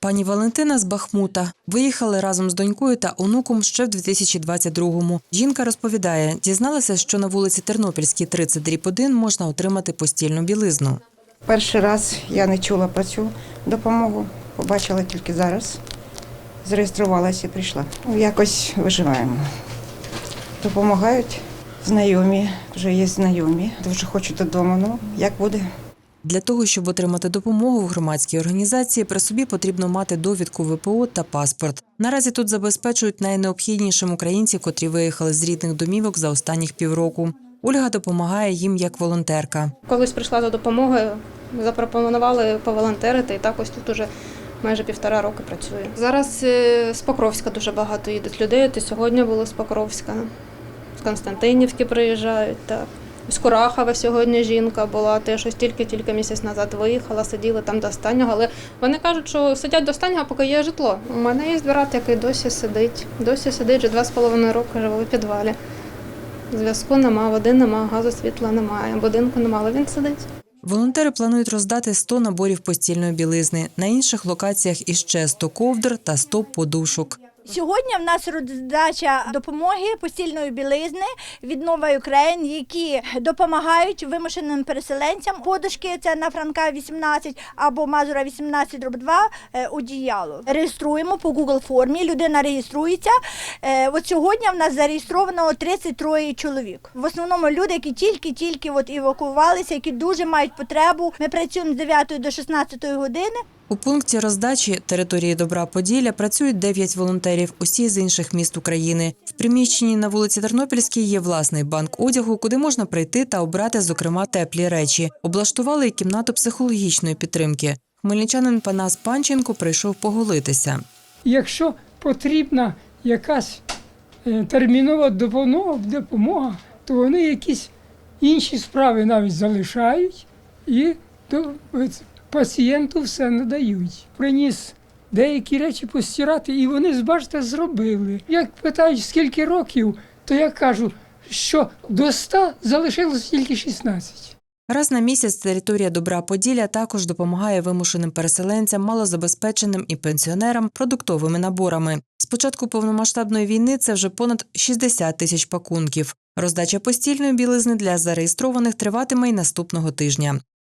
Пані Валентина з Бахмута виїхали разом з донькою та онуком ще в 2022-му. Жінка розповідає, дізналася, що на вулиці Тернопільській 30 дріб 1 можна отримати постільну білизну. Перший раз я не чула про цю допомогу, побачила тільки зараз. Зареєструвалася і прийшла. Ну, Якось виживаємо. Допомагають знайомі, вже є знайомі. Дуже хочу додому. Ну, як буде? Для того, щоб отримати допомогу в громадській організації, при собі потрібно мати довідку ВПО та паспорт. Наразі тут забезпечують найнеобхіднішим українців, котрі виїхали з рідних домівок за останніх півроку. Ольга допомагає їм як волонтерка. Колись прийшла за допомогою, запропонували поволонтерити, і так ось тут уже майже півтора роки працюю. Зараз е, з Покровська дуже багато їдуть людей. От сьогодні були з Покровська, з Константинівки приїжджають. Так. З Курахова сьогодні жінка була, теж ось тільки-тільки місяць назад виїхала, сиділи там до останнього. Але вони кажуть, що сидять до останнього, поки є житло. У мене є брат, який досі сидить. Досі сидить вже два з половиною роки, живе у підвалі. Зв'язку нема, води нема, газу світла немає, будинку нема, але він сидить. Волонтери планують роздати 100 наборів постільної білизни. На інших локаціях іще 100 ковдр та 100 подушок. Сьогодні в нас роздача допомоги постільної білизни від Нова Україн, які допомагають вимушеним переселенцям. Подушки це на Франка 18 або Мазура 18 дроб 2 е, одіяло. Реєструємо по Google формі. Людина реєструється. Е, От сьогодні в нас зареєстровано 33 чоловік. В основному люди, які тільки-тільки от евакуювалися, які дуже мають потребу. Ми працюємо з 9 до 16 години. У пункті роздачі території Добра Поділля працюють 9 волонтерів, усі з інших міст України. В приміщенні на вулиці Тернопільській є власний банк одягу, куди можна прийти та обрати, зокрема, теплі речі. Облаштували й кімнату психологічної підтримки. Хмельничанин Панас Панченко прийшов поголитися. Якщо потрібна якась е, термінова допомога, допомога, то вони якісь інші справи навіть залишають і пацієнту все надають. Приніс деякі речі постирати, і вони, бачите, зробили. Як питають, скільки років, то я кажу, що до 100 залишилось тільки 16. Раз на місяць територія Добра Поділля також допомагає вимушеним переселенцям, малозабезпеченим і пенсіонерам продуктовими наборами. З початку повномасштабної війни це вже понад 60 тисяч пакунків. Роздача постільної білизни для зареєстрованих триватиме й наступного тижня.